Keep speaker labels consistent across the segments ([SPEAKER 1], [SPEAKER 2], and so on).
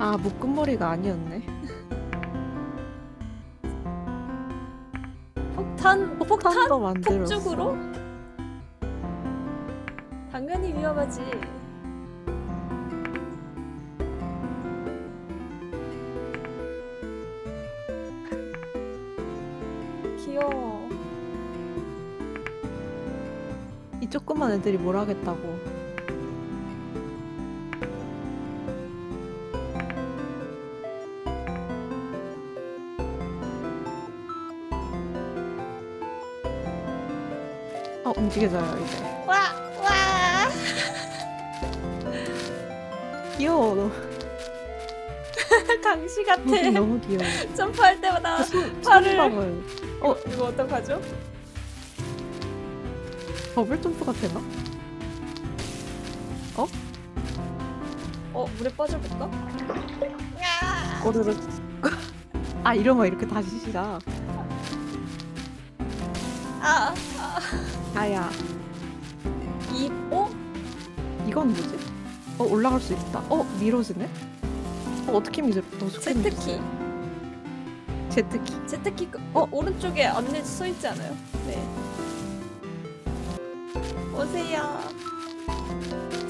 [SPEAKER 1] 아 묶음머리가 아니었네.
[SPEAKER 2] 폭탄 폭탄
[SPEAKER 1] 폭탄도 만들었어.
[SPEAKER 2] 폭죽으로? 당연히 위험하지. 귀여워.
[SPEAKER 1] 이 조그만 애들이 뭘 하겠다고. 어 움직여져요 이제.
[SPEAKER 2] 와 와.
[SPEAKER 1] 귀여워. 너.
[SPEAKER 2] 강시 같아.
[SPEAKER 1] 무슨 너무 귀여워.
[SPEAKER 2] 점프할 때마다
[SPEAKER 1] 손,
[SPEAKER 2] 팔을-
[SPEAKER 1] 손.
[SPEAKER 2] 어 이거 어떡하죠?
[SPEAKER 1] 버블 점프가 되나?
[SPEAKER 2] 어 물에 빠져볼까?
[SPEAKER 1] 꼬르륵. 아 이러면 이렇게 다시 시작.
[SPEAKER 2] 아
[SPEAKER 1] 아야.
[SPEAKER 2] 이, 어?
[SPEAKER 1] 이건 뭐지? 어 올라갈 수 있다. 어 미러지네? 어 어떻게 미러? 어떻게
[SPEAKER 2] Z키.
[SPEAKER 1] 제트키.
[SPEAKER 2] Z키 그,
[SPEAKER 1] 어?
[SPEAKER 2] 어? 오른쪽에 안내 써 있지 않아요? 네. 오세요.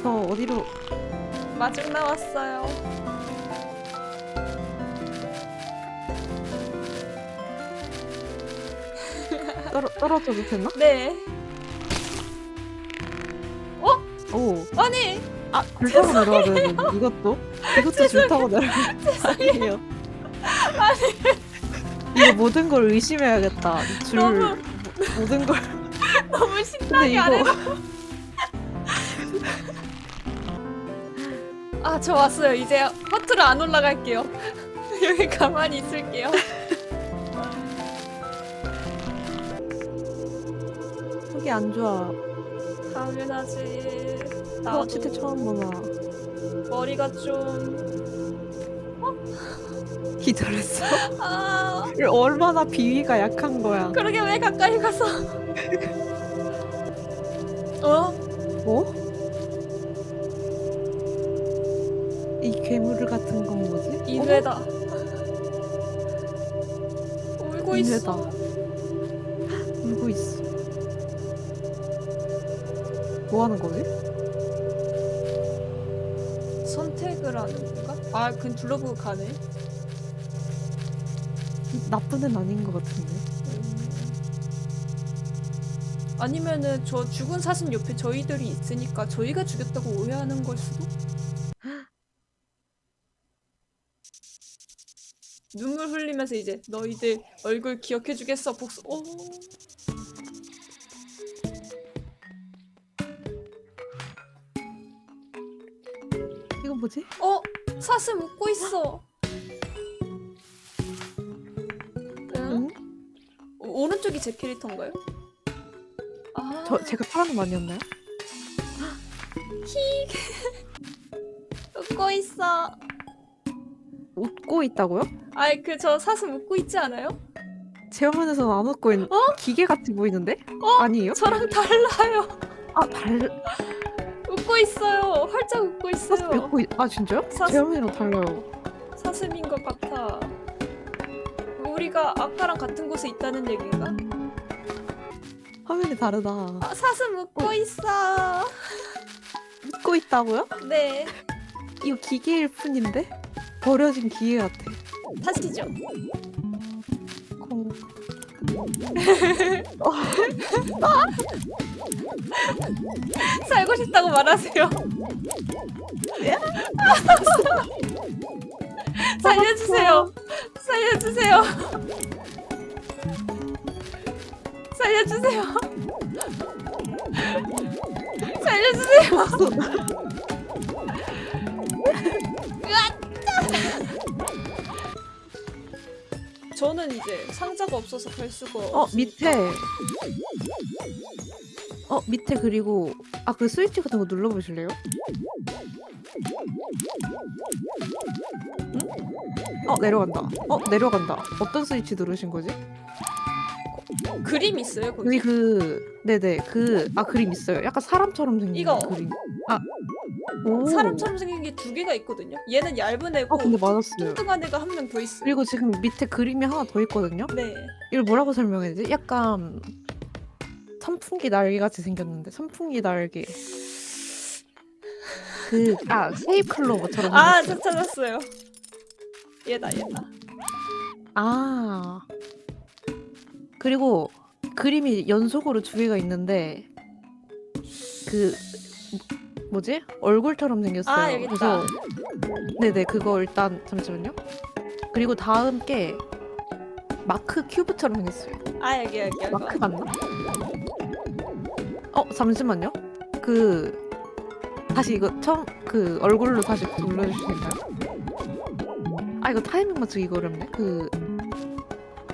[SPEAKER 1] 저 어디로?
[SPEAKER 2] 마중 나왔어요.
[SPEAKER 1] 떨어 떨어져도 되나?
[SPEAKER 2] 네.
[SPEAKER 1] 오.
[SPEAKER 2] 아니
[SPEAKER 1] 아, 줄 타고 내려가야 되는 이것도? 이것도 줄 타고 내려가 아니에요. 이거 모든 걸 의심해야겠다. 줄
[SPEAKER 2] 너무-
[SPEAKER 1] 모든 걸.
[SPEAKER 2] 너무
[SPEAKER 1] 근데
[SPEAKER 2] 신나게
[SPEAKER 1] 이거
[SPEAKER 2] 안 해도. 아저 왔어요. 이제 허트로 안 올라갈게요. 여기 가만히 있을게요.
[SPEAKER 1] 속이 안 좋아.
[SPEAKER 2] 당연하지.
[SPEAKER 1] 나
[SPEAKER 2] 나도
[SPEAKER 1] 치트 처음 보나.
[SPEAKER 2] 머리가 좀.
[SPEAKER 1] 기절했어.
[SPEAKER 2] 아
[SPEAKER 1] 얼마나 비위가 약한 거야.
[SPEAKER 2] 그러게 왜 가까이 가서. 어?
[SPEAKER 1] 뭐? 이 괴물 같은 건 뭐지?
[SPEAKER 2] 인회다. 울고
[SPEAKER 1] 인회다.
[SPEAKER 2] 있어.
[SPEAKER 1] 울고 있어. 뭐 하는 거지?
[SPEAKER 2] 건가? 아, 그냥 둘러보고 가네.
[SPEAKER 1] 나쁜 애는 아닌 것 같은데.
[SPEAKER 2] 아니면은 저 죽은 사슴 옆에 저희들이 있으니까 저희가 죽였다고 오해하는 걸 수도? 눈물 흘리면서 이제 너희들 얼굴 기억해 주겠어 복수. 오.
[SPEAKER 1] 뭐지?
[SPEAKER 2] 어 사슴 웃고 있어. 응?
[SPEAKER 1] 응?
[SPEAKER 2] 오- 오른쪽이 제 캐릭터인가요? 아,
[SPEAKER 1] 저 제가 파란 거 아니었나요?
[SPEAKER 2] 웃고 있어.
[SPEAKER 1] 웃고 있다고요?
[SPEAKER 2] 아이 그 저 사슴 웃고 있지 않아요?
[SPEAKER 1] 제 화면에서는 안 웃고 있는
[SPEAKER 2] 어?
[SPEAKER 1] 기계 같이 보이는데?
[SPEAKER 2] 어?
[SPEAKER 1] 아니에요?
[SPEAKER 2] 저랑 달라요.
[SPEAKER 1] 아 달...
[SPEAKER 2] 웃고 있어요. 활짝 웃고
[SPEAKER 1] 사슴
[SPEAKER 2] 있어요.
[SPEAKER 1] 웃고 있... 아 진짜요?
[SPEAKER 2] 사슴-
[SPEAKER 1] 제 화면이랑 달라요
[SPEAKER 2] 사슴인 것 같아. 우리가 아까랑 같은 곳에 있다는 얘기인가?
[SPEAKER 1] 화면이 다르다
[SPEAKER 2] 아, 사슴 웃고 있어.
[SPEAKER 1] 웃고 있다고요?
[SPEAKER 2] 네.
[SPEAKER 1] 이거 기계일 뿐인데? 버려진 기계 같아
[SPEAKER 2] 타시죠.
[SPEAKER 1] 공...
[SPEAKER 2] 살고 싶다고 말하세요. 살려주세요. 살려주세요. 살려주세요. 살려주세요. 저는 이제 상자가 없어서 갈 수가
[SPEAKER 1] 어
[SPEAKER 2] 없으니까.
[SPEAKER 1] 밑에 어 밑에 그리고 아 그 스위치 같은 거 눌러보실래요? 응? 어 내려간다 어 내려간다 어떤 스위치 누르신 거지?
[SPEAKER 2] 그림 있어요 거기?
[SPEAKER 1] 여기 그 네네 그 아 그림 있어요. 약간 사람처럼 생긴
[SPEAKER 2] 이거.
[SPEAKER 1] 그림. 아 오.
[SPEAKER 2] 사람처럼 생긴 게 두 개가 있거든요. 얘는 얇은 애고
[SPEAKER 1] 아 근데 맞았어요.
[SPEAKER 2] 뚱뚱한 애가 한 명 더 있어요.
[SPEAKER 1] 그리고 지금 밑에 그림이 하나 더 있거든요.
[SPEAKER 2] 네.
[SPEAKER 1] 이걸 뭐라고 설명해야 되지? 약간 선풍기 날개 같이 생겼는데 선풍기 날개. 그아 세이클로버처럼
[SPEAKER 2] 아,
[SPEAKER 1] 생겼어요.
[SPEAKER 2] 저 찾았어요. 얘다, 얘다.
[SPEAKER 1] 아 그리고 그림이 연속으로 두 개가 있는데 그 뭐- 뭐지 얼굴처럼 생겼어요.
[SPEAKER 2] 아, 여기 있다.
[SPEAKER 1] 네네 그거 일단 잠시만요. 그리고 다음 게 마크 큐브처럼 생겼어요.
[SPEAKER 2] 아, 여기, 여기, 여기.
[SPEAKER 1] 마크 맞나? 어 잠시만요. 그 다시 이거 처음 그 얼굴로 다시 눌러주실까요? 아 이거 타이밍 맞추기 이거 어렵네. 그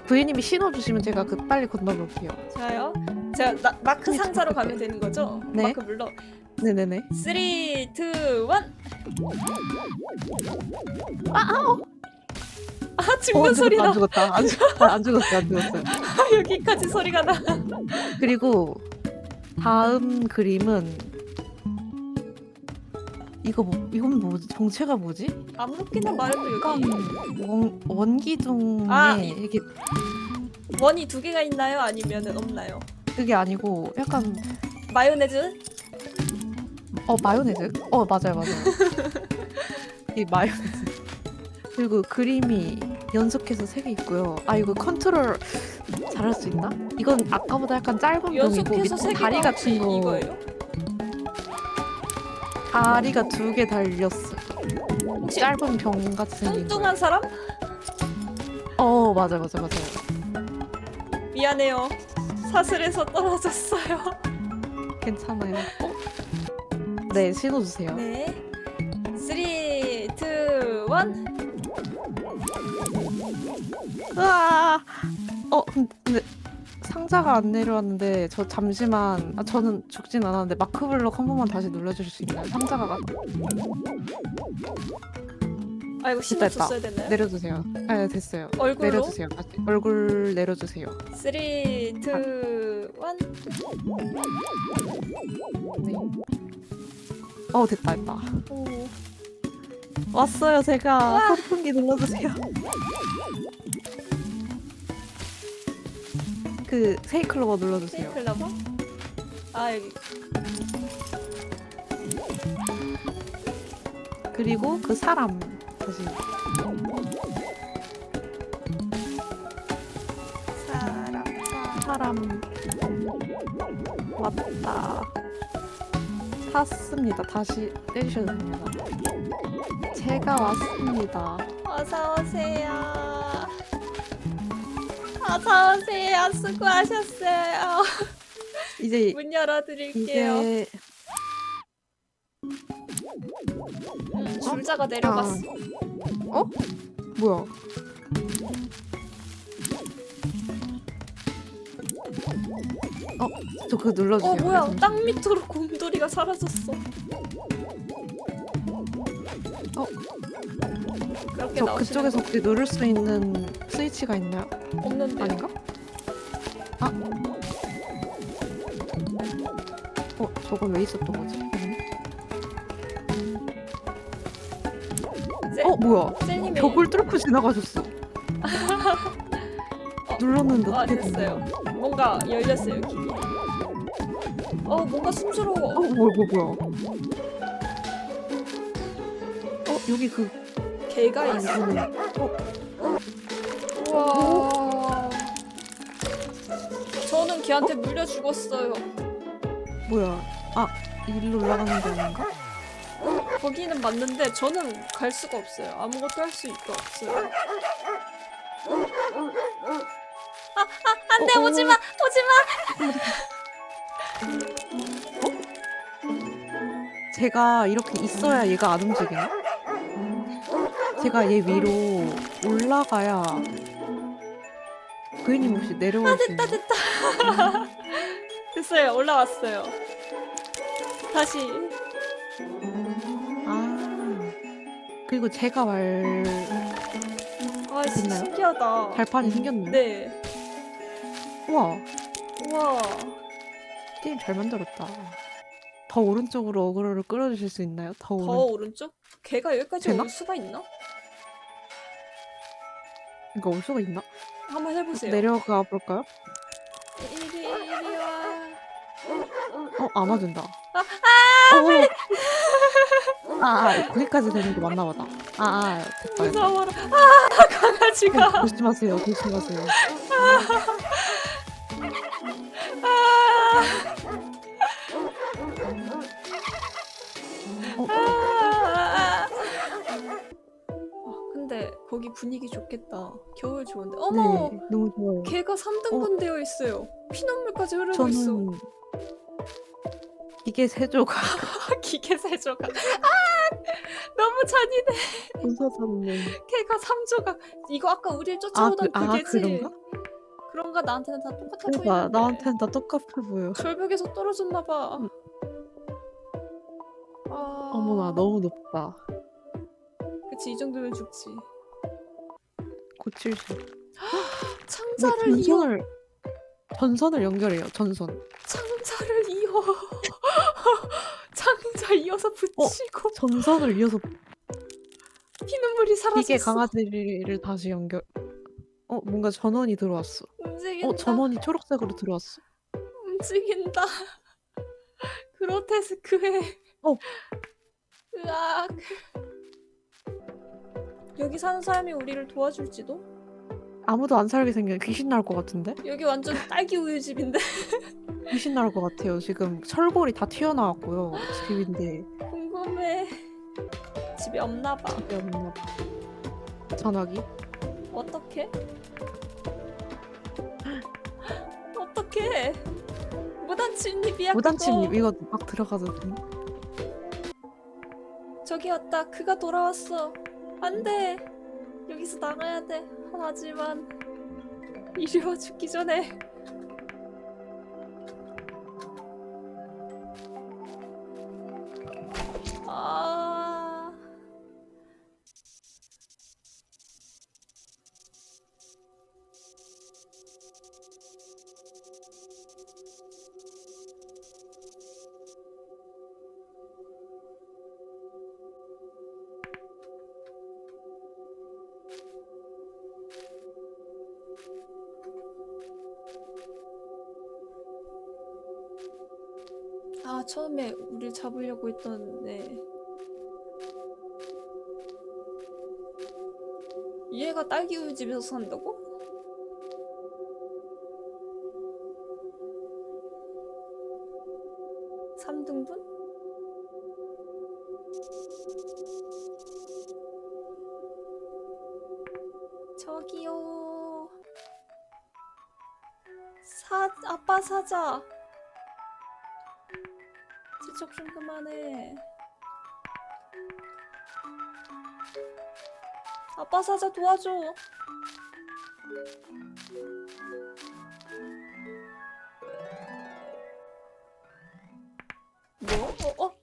[SPEAKER 1] 부인님이 신호 주시면 제가 그 빨리 건너볼게요.
[SPEAKER 2] 자요. 제가 나, 마크
[SPEAKER 1] 네,
[SPEAKER 2] 상자로. 가면 되는 거죠?
[SPEAKER 1] 네.
[SPEAKER 2] 마크 눌러.
[SPEAKER 1] 네네네.
[SPEAKER 2] 3, 2, 1.
[SPEAKER 1] 아, 아, 어,
[SPEAKER 2] 아, 죽는 소리
[SPEAKER 1] 안
[SPEAKER 2] 나.
[SPEAKER 1] 죽었다. 안 죽었다. 안 죽었어요. 안 죽었어요.
[SPEAKER 2] 아, 여기까지 소리가 나.
[SPEAKER 1] 그리고 다음 그림은 이거 뭐 이건 뭐지? 정체가 뭐지?
[SPEAKER 2] 아무렇게나 말해도
[SPEAKER 1] 약간
[SPEAKER 2] 여기
[SPEAKER 1] 원, 원기둥에
[SPEAKER 2] 아, 이-
[SPEAKER 1] 이게
[SPEAKER 2] 원이 두 개가 있나요? 아니면은 없나요?
[SPEAKER 1] 그게 아니고 약간
[SPEAKER 2] 마요네즈?
[SPEAKER 1] 어 마요네즈? 어 맞아요 맞아요. 이 마요네즈. 그리고 그림이 연속해서 세 개 있고요. 아 이거 컨트롤 잘할 수 있나? 이건 아까보다 약간 짧은 병이고
[SPEAKER 2] 연속해서
[SPEAKER 1] 밑에
[SPEAKER 2] 세
[SPEAKER 1] 다리 같은 거
[SPEAKER 2] 이거예요?
[SPEAKER 1] 다리가 두 개 달렸어.
[SPEAKER 2] 혹시
[SPEAKER 1] 짧은 병 같이 생긴 거.
[SPEAKER 2] 뚱뚱한 사람?
[SPEAKER 1] 어 맞아 맞아 맞아요.
[SPEAKER 2] 미안해요. 사슬에서 떨어졌어요.
[SPEAKER 1] 괜찮아요. 어? 네 신호 주세요.
[SPEAKER 2] 네. 3, 2, 1.
[SPEAKER 1] 으아! 어 근데 상자가 안 내려왔는데 저 잠시만 아, 저는 죽진 않았는데 마크블럭 한 번만 다시 눌러주실 수 있나요? 상자가 가-
[SPEAKER 2] 아 이거 신호
[SPEAKER 1] 됐다, 됐다.
[SPEAKER 2] 줬어야 됐나요?
[SPEAKER 1] 내려주세요. 네 됐어요.
[SPEAKER 2] 얼굴로?
[SPEAKER 1] 내려주세요. 다시 얼굴 내려주세요.
[SPEAKER 2] 3, 2, 1.
[SPEAKER 1] 네. 어 됐다 됐다.
[SPEAKER 2] 오.
[SPEAKER 1] 왔어요 제가 선풍기 눌러주세요. 그 세이클로버 눌러주세요.
[SPEAKER 2] 클러버? 아 여기
[SPEAKER 1] 그리고 그 사람 다시
[SPEAKER 2] 사람
[SPEAKER 1] 사람 왔다 탔습니다 다시 때리셔도 됩니다 제가 왔습니다
[SPEAKER 2] 어서 오세요. 어서 오세요. 수고하셨어요.
[SPEAKER 1] 이제
[SPEAKER 2] 문 열어드릴게요.
[SPEAKER 1] 이게
[SPEAKER 2] 음, 줄자가 내려갔어.
[SPEAKER 1] 뭐야 어? 저 그거 눌러주세요
[SPEAKER 2] 어 뭐야?
[SPEAKER 1] 네,
[SPEAKER 2] 땅 밑으로 곰돌이가 사라졌어.
[SPEAKER 1] 어?
[SPEAKER 2] 그렇게
[SPEAKER 1] 저
[SPEAKER 2] 나오시는
[SPEAKER 1] 그쪽에서 혹시 누를 수 있는 스위치가 있나요?
[SPEAKER 2] 거 없는데.
[SPEAKER 1] 아닌가? 아 어? 저건 왜 있었던 거지?
[SPEAKER 2] 셀,
[SPEAKER 1] 어 뭐야 벽을 뚫고 지나가셨어. 눌렀는데
[SPEAKER 2] 아
[SPEAKER 1] 어떻게 됐어요.
[SPEAKER 2] 뭔가 열렸어요 길이. 어 뭔가
[SPEAKER 1] 어
[SPEAKER 2] 숨스러워.
[SPEAKER 1] 뭐야 뭐야 뭐야? 어 여기 그
[SPEAKER 2] 개가 있어.
[SPEAKER 1] 아니,
[SPEAKER 2] 우와. 저는 걔한테 물려 죽었어요.
[SPEAKER 1] 뭐야? 아 일로 올라가는 게 아닌가?
[SPEAKER 2] 거기는 맞는데 저는 갈 수가 없어요. 아무것도 할 수가 없어요. 아, 아, 안 돼,
[SPEAKER 1] 어, 어.
[SPEAKER 2] 오지 마, 오지 마.
[SPEAKER 1] 제가 이렇게 있어야 얘가 안 움직이나? 제가 얘 위로 올라가야 부인님 혹시 내려올 수 있나요?
[SPEAKER 2] 됐어요, 올라왔어요. 다시.
[SPEAKER 1] 아 그리고 제가 말
[SPEAKER 2] 아, 진짜
[SPEAKER 1] 됐나요?
[SPEAKER 2] 신기하다.
[SPEAKER 1] 발판이 생겼네.
[SPEAKER 2] 네.
[SPEAKER 1] 우와
[SPEAKER 2] 우와.
[SPEAKER 1] 게임 잘 만들었다. 더 오른쪽으로 어그로를 끌어주실 수 있나요? 더
[SPEAKER 2] 더
[SPEAKER 1] 오른.
[SPEAKER 2] 오른쪽? 걔가 여기까지
[SPEAKER 1] 되나?
[SPEAKER 2] 올 수가 있나?
[SPEAKER 1] 이거 올 수가 있나?
[SPEAKER 2] 한번 해보세요.
[SPEAKER 1] 내려가 볼까요?
[SPEAKER 2] 이리 이리 와.
[SPEAKER 1] 어, 안 맞은다. 아, 빨리. 아, 아, 거기까지 되는 게 맞나 보다. 아, 아, 됐다. 됐다.
[SPEAKER 2] 무서워라. 아 강아지가.
[SPEAKER 1] 조심하세요, 조심하세요. 어,
[SPEAKER 2] 아, 근데 거기 분위기 좋겠다. 겨울 좋은데. 어머,
[SPEAKER 1] 네, 너무 좋아요.
[SPEAKER 2] 걔가 3등분 되어 있어요. 피눈물까지 흐르고 있어.
[SPEAKER 1] 저는 이게 세조가
[SPEAKER 2] 기계 세조가. 아, 너무 잔인해.
[SPEAKER 1] 부서졌네.
[SPEAKER 2] 걔가 3조가. 이거 아까 우리를
[SPEAKER 1] 아,
[SPEAKER 2] 쫓아오던
[SPEAKER 1] 그,
[SPEAKER 2] 그,
[SPEAKER 1] 아
[SPEAKER 2] 개지.
[SPEAKER 1] 그런가?
[SPEAKER 2] 그런가 나한테는 다 똑같아
[SPEAKER 1] 그러니까
[SPEAKER 2] 보이는데.
[SPEAKER 1] 나한테는 다 똑같아 보여.
[SPEAKER 2] 절벽에서 떨어졌나 봐.
[SPEAKER 1] 음.
[SPEAKER 2] 아,
[SPEAKER 1] 어머나 너무 높다.
[SPEAKER 2] 그치 이 정도면 죽지.
[SPEAKER 1] 고칠 수. 왜
[SPEAKER 2] 창자를 이어
[SPEAKER 1] 전선을 전선을 연결해요. 전선.
[SPEAKER 2] 창자를 이어 창자 이어서 붙이고
[SPEAKER 1] 전선을 이어서
[SPEAKER 2] 피눈물이 사라졌어.
[SPEAKER 1] 기계 강아지를 다시 연결. 어 뭔가 전원이 들어왔어.
[SPEAKER 2] 움직인다.
[SPEAKER 1] 어 전원이 초록색으로 들어왔어.
[SPEAKER 2] 움직인다. 그로테스크해.
[SPEAKER 1] 어.
[SPEAKER 2] 으악. 여기 사는 사람이 우리를 도와줄지도?
[SPEAKER 1] 아무도 안 살게 생긴 귀신 나올 것 같은데?
[SPEAKER 2] 여기 완전 딸기 우유 집인데
[SPEAKER 1] 귀신 나올 것 같아요. 지금 철골이 다 튀어나왔고요. 집인데
[SPEAKER 2] 궁금해. 집에 없나 봐.
[SPEAKER 1] 집에 없나 봐. 전화기?
[SPEAKER 2] 어떻게? 어떻게? 무단 침입이야.
[SPEAKER 1] 무단
[SPEAKER 2] 그거.
[SPEAKER 1] 침입 이거 막 들어가도 돼?
[SPEAKER 2] 저기 왔다. 그가 돌아왔어. 안 돼. 여기서 나가야 돼. 하지만 이리 와 죽기 전에. 아 처음에 우리를 잡으려고 했던 네. 얘가 딸기 우유 집에서 산다고? 삼등분 저기요. 사 아빠 사자. 좀 그만해. 아빠 사자 도와줘. 뭐? 어? 어?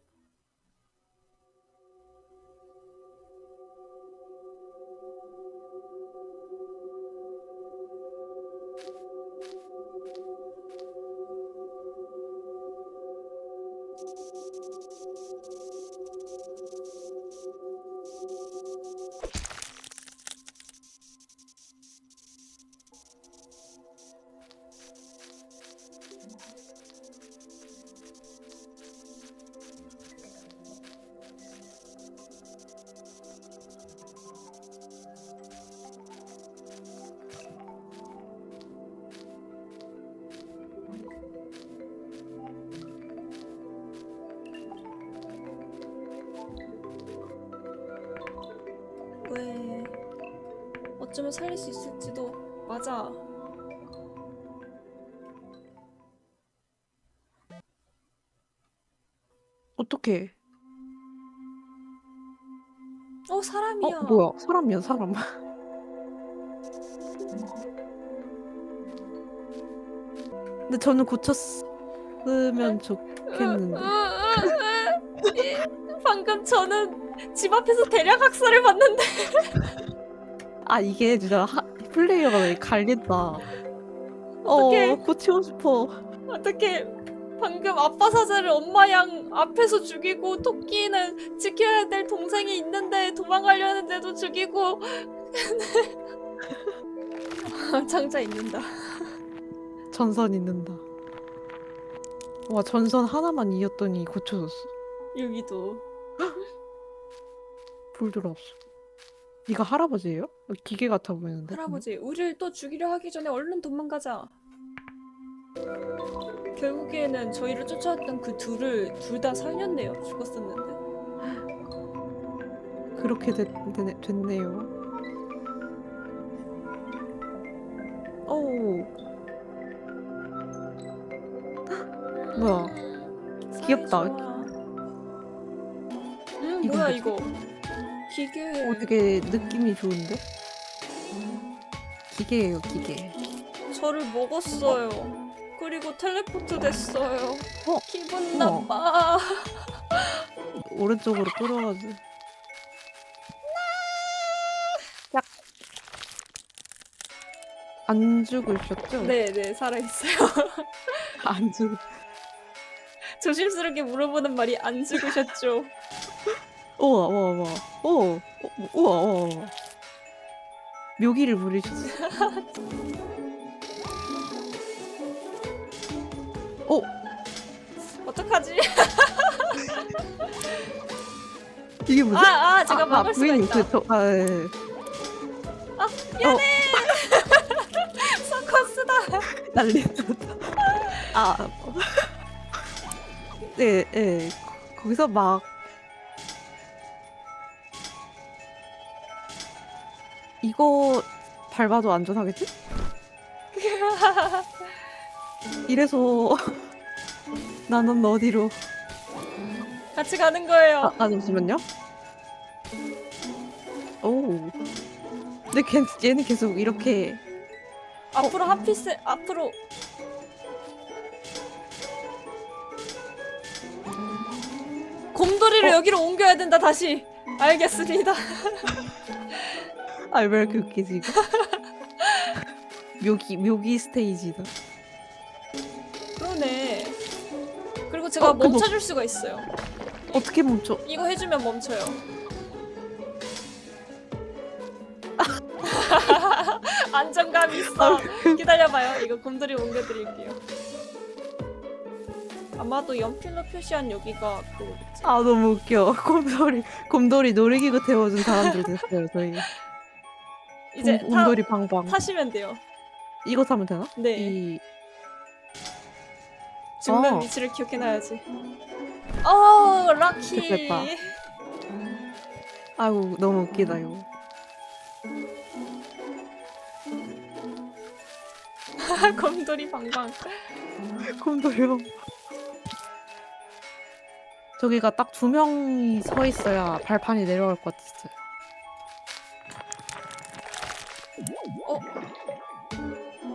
[SPEAKER 2] 어쩌면 살릴 수 있을지도 맞아.
[SPEAKER 1] 어떻게?
[SPEAKER 2] 어 사람이야.
[SPEAKER 1] 어 뭐야? 사람이야 사람. 근데 저는 고쳤으면 좋겠는데.
[SPEAKER 2] 방금 저는 집 앞에서 대량 학살을 받는데
[SPEAKER 1] 아 이게 진짜 하, 플레이어가 왜 갈린다.
[SPEAKER 2] 어떡해.
[SPEAKER 1] 어 고치고 싶어.
[SPEAKER 2] 어떻게 방금 아빠 사자를 엄마 양 앞에서 죽이고 토끼는 지켜야 될 동생이 있는데 도망가려는데도 죽이고 장자 있는다.
[SPEAKER 1] 전선 있는다. 와 전선 하나만 이었더니 고쳐졌어.
[SPEAKER 2] 여기도
[SPEAKER 1] 불 들어왔어. 네가 할아버지예요? 기계 같아 보이는데.
[SPEAKER 2] 할아버지 우리를 또 죽이려 하기 전에 얼른 도망가자. 결국에는 저희를 쫓아왔던 그 둘을 둘 다 살렸네요. 죽었었는데.
[SPEAKER 1] 그렇게 됐, 됐, 됐네요. 오. 뭐야?
[SPEAKER 2] 음,
[SPEAKER 1] 귀엽다.
[SPEAKER 2] 사이좋아. 음
[SPEAKER 1] 이거
[SPEAKER 2] 뭐야
[SPEAKER 1] 뭐지?
[SPEAKER 2] 이거? 기계.
[SPEAKER 1] 어, 되게 느낌이 좋은데? 기계예요, 기계.
[SPEAKER 2] 저를 먹었어요. 그리고 텔레포트 됐어요.
[SPEAKER 1] 어?
[SPEAKER 2] 기분
[SPEAKER 1] 어.
[SPEAKER 2] 나빠.
[SPEAKER 1] 오른쪽으로 끌어가지고. 약. 안 죽으셨죠?
[SPEAKER 2] 네네 살아있어요.
[SPEAKER 1] 안 죽.
[SPEAKER 2] 조심스럽게 물어보는 말이 안 죽으셨죠?
[SPEAKER 1] 우와, 우와, 우와. 오, 어, 우와, 우와, 우와. 묘기를 부리셨어. 오,
[SPEAKER 2] 어떡하지?
[SPEAKER 1] 이게 뭐지?
[SPEAKER 2] 아, 아 제가 막을 수가
[SPEAKER 1] 부인님,
[SPEAKER 2] 있다.
[SPEAKER 1] 그, 저, 아, 예, 예.
[SPEAKER 2] 아 미안해. 서커스다.
[SPEAKER 1] 난리 났다. 아, 네, 네. 거- 거기서 막 이거 밟아도 안전하겠지? 이래서 나는 어디로?
[SPEAKER 2] 같이 가는 거예요.
[SPEAKER 1] 아, 아 잠시만요. 오. 근데 걔, 얘는 계속 이렇게
[SPEAKER 2] 앞으로 하피스 앞으로. 곰돌이를
[SPEAKER 1] 어?
[SPEAKER 2] 여기로 옮겨야 된다 다시. 알겠습니다.
[SPEAKER 1] 아왜 이렇게 웃기지 이거? 묘기 묘기 스테이지다.
[SPEAKER 2] 그러네. 그리고 제가
[SPEAKER 1] 어, 그거-
[SPEAKER 2] 멈춰줄 수가 있어요.
[SPEAKER 1] 어떻게 멈춰?
[SPEAKER 2] 이거 해주면 멈춰요. 안정감 있어. 기다려봐요. 이거 곰돌이 옮겨드릴게요. 아마도 연필로 표시한 여기가 그거겠지.
[SPEAKER 1] 아 너무 웃겨. 곰돌이 곰돌이 놀이기구 태워준 사람들 됐어요 저희.
[SPEAKER 2] 이제
[SPEAKER 1] 곰,
[SPEAKER 2] 타,
[SPEAKER 1] 곰돌이 방방.
[SPEAKER 2] 타시면 돼요.
[SPEAKER 1] 이거 타면 되나?
[SPEAKER 2] 네.
[SPEAKER 1] 이
[SPEAKER 2] 죽는
[SPEAKER 1] 어.
[SPEAKER 2] 위치를 기억해놔야지. 어, 럭키.
[SPEAKER 1] 됐다. 아이고 너무 웃기다 이거.
[SPEAKER 2] 곰돌이 방방.
[SPEAKER 1] 곰돌이 방방. 저기가 딱 두 명이 서 있어야 발판이 내려갈 것 같았어요.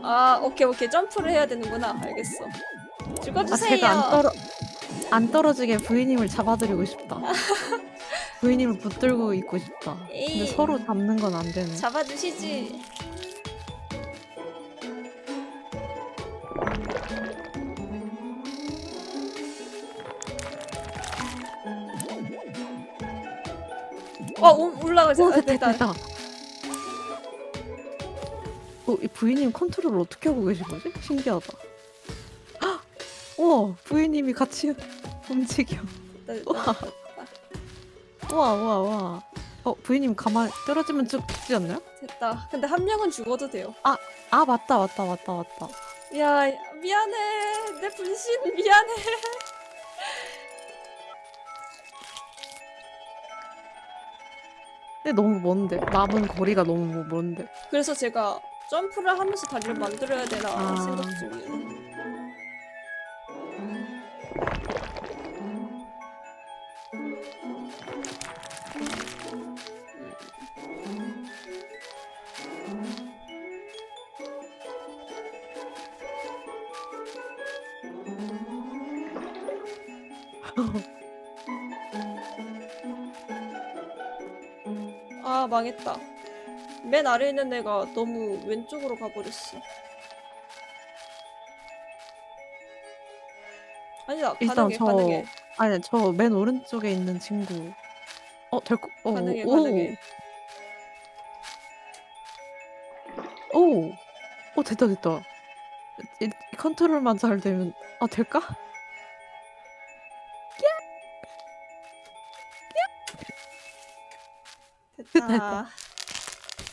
[SPEAKER 2] 아, 오케이 오케이 점프를 해야 되는구나. 알겠어.
[SPEAKER 1] 아
[SPEAKER 2] 죽어주세요.
[SPEAKER 1] 제가 안 떨어 안 떨어지게 부인님을 잡아드리고 싶다. 부인님을 붙들고 있고 싶다. 근데
[SPEAKER 2] 에이.
[SPEAKER 1] 서로 잡는 건 안 되네.
[SPEAKER 2] 잡아주시지. 어, 오, 올라가자.
[SPEAKER 1] 오
[SPEAKER 2] 아,
[SPEAKER 1] 됐다
[SPEAKER 2] 됐다.
[SPEAKER 1] 됐다. 어, 이 부인님 컨트롤을 어떻게 하고 계신 거지? 신기하다. 헉! 우와 부인님이 같이 움직여. 우와. 우와 우와 우와. 어 부인님 가만 떨어지면 죽지 않나요?
[SPEAKER 2] 됐다. 근데 한 명은 죽어도 돼요.
[SPEAKER 1] 아 맞다 맞다 맞다 맞다.
[SPEAKER 2] 야, 미안해. 내 분신 미안해.
[SPEAKER 1] 근데 너무 먼데 남은 거리가 너무 먼데.
[SPEAKER 2] 그래서 제가 점프를 하면서 다리를 만들어야 되나
[SPEAKER 1] 아.
[SPEAKER 2] 생각 중이에요. 아 망했다. 맨 아래 있는 애가 너무 왼쪽으로 가버렸어. 아니다,
[SPEAKER 1] 일단
[SPEAKER 2] 가능해,
[SPEAKER 1] 저
[SPEAKER 2] 가능해.
[SPEAKER 1] 아니 저 맨 오른쪽에 있는 친구 어 될거 어,
[SPEAKER 2] 가능해, 가능해.
[SPEAKER 1] 오. 오 됐다 됐다 이, 이 컨트롤만 잘 되면 아 될까? 됐다.
[SPEAKER 2] 됐다.